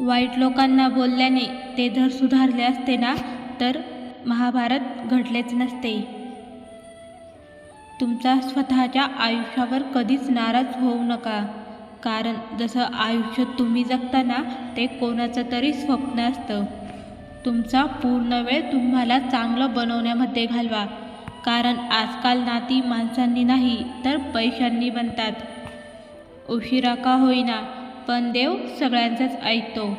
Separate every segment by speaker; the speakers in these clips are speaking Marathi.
Speaker 1: वाईट लोकांना बोलल्याने ते जर सुधारले असते ना तर महाभारत घडलेच नसते. तुमचा स्वतःच्या आयुष्यावर कधीच नाराज होऊ नका. कारण जसं आयुष्य तुम्ही जगताना ते कोणाचं तरी स्वप्न असतं. तुमचा पूर्ण वेळ तुम्हाला चांगलं बनवण्यामध्ये घालवा. कारण आजकाल नाती माणसांनी नाही तर पैशांनी बनतात. उशिरा का होईना पण देव सगळ्यांचंच ऐकतो.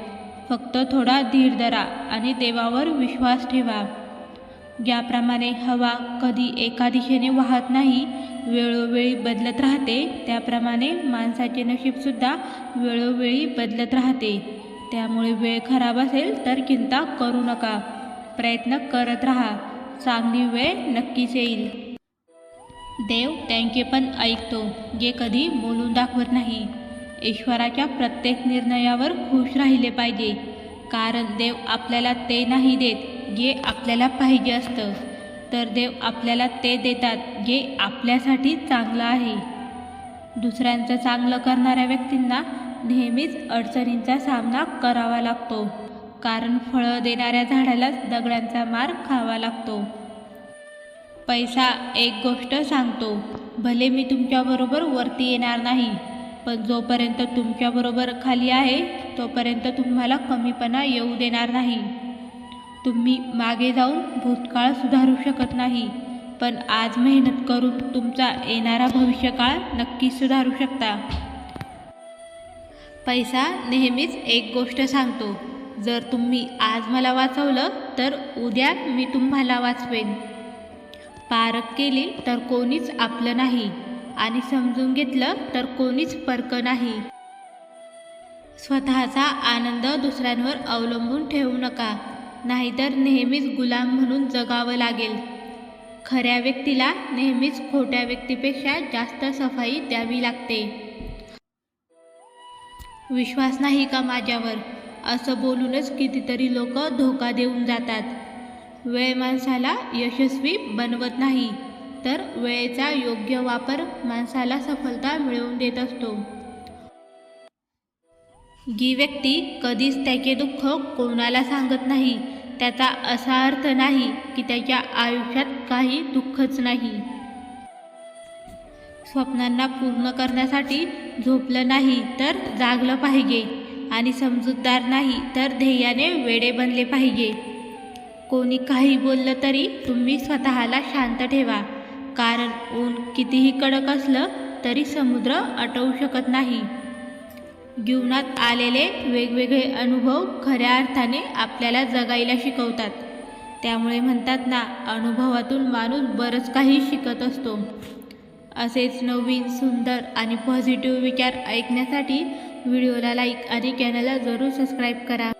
Speaker 1: फक्त थोडा धीर धरा आणि देवावर विश्वास ठेवा. ज्याप्रमाणे हवा कधी एका दिशेने वाहत नाही वेळोवेळी बदलत राहते त्याप्रमाणे माणसाचे नशीबसुद्धा वेळोवेळी बदलत राहते. त्यामुळे वेळ खराब असेल तर चिंता करू नका. प्रयत्न करत राहा. चांगली वेळ नक्कीच येईल. देव त्यांचे पण ऐकतो जे कधी बोलून दाखवत नाही. ईश्वराच्या प्रत्येक निर्णयावर खुश राहिले पाहिजे. कारण देव आपल्याला ते नाही देत जे आपल्याला पाहिजे असतं. तर देव आपल्याला ते देतात जे आपल्यासाठी चांगलं आहे. दुसऱ्यांचं चांगलं करणाऱ्या व्यक्तींना नेहमीच अडचणींचा सामना करावा लागतो. कारण फळं देणाऱ्या झाडालाच दगडांचा मार खावा लागतो. पैसा एक गोष्ट सांगतो. भले मी तुमच्याबरोबर वरती येणार नाही पण जोपर्यंत तुमच्याबरोबर खाली आहे तोपर्यंत तुम्हाला कमीपणा येऊ देणार नाही. तुम्ही मागे जाऊन भूतकाळ सुधारू शकत नाही पण आज मेहनत करून तुमचा येणारा भविष्यकाळ नक्की सुधारू शकता. पैसा नेहमीच एक गोष्ट सांगतो जर तुम्ही आज मला वाचवलं तर उद्या मी तुम्हाला वाचवेन. पारख केली तर कोणीच आपलं नाही. आणि समजून घेतलं तर कोणीच पर्क नाही. स्वतःचा आनंद दुसऱ्यांवर अवलंबून ठेवू नका. नाहीतर नेहमीच गुलाम म्हणून जगावं लागेल. खऱ्या व्यक्तीला नेहमीच खोट्या व्यक्तीपेक्षा जास्त सफाई द्यावी लागते. विश्वास नाही का माझ्यावर? असं बोलूनच कितीतरी लोक धोका देऊन जातात. वेळ माणसाला यशस्वी बनवत नाही. तर वेळेचा योग्य वापर माणसाला सफलता मिळवून देत असतो. जी व्यक्ती कधीच त्याचे दुःख कोणाला सांगत नाही त्याचा असा अर्थ नाही की त्याच्या आयुष्यात काही दुःखच नाही. स्वप्नांना पूर्ण करण्यासाठी झोपलं नाही तर जागलं पाहिजे आणि समजूतदार नाही तर ध्येयाने वेडे बनले पाहिजे. कोणी काही बोललं तरी तुम्ही स्वतःला शांत ठेवा. कारण ऊन कितीही कडक असलं तरी समुद्र आटवू शकत नाही. जीवनात आलेले वेगवेगळे अनुभव खऱ्या अर्थाने आपल्याला जगायला शिकवतात. त्यामुळे म्हणतात ना अनुभवातून माणूस बरंच काही शिकत असतो. असेच नवीन सुंदर आणि पॉझिटिव्ह विचार ऐकण्यासाठी व्हिडिओला लाईक आणि चॅनलला जरूर सबस्क्राईब करा.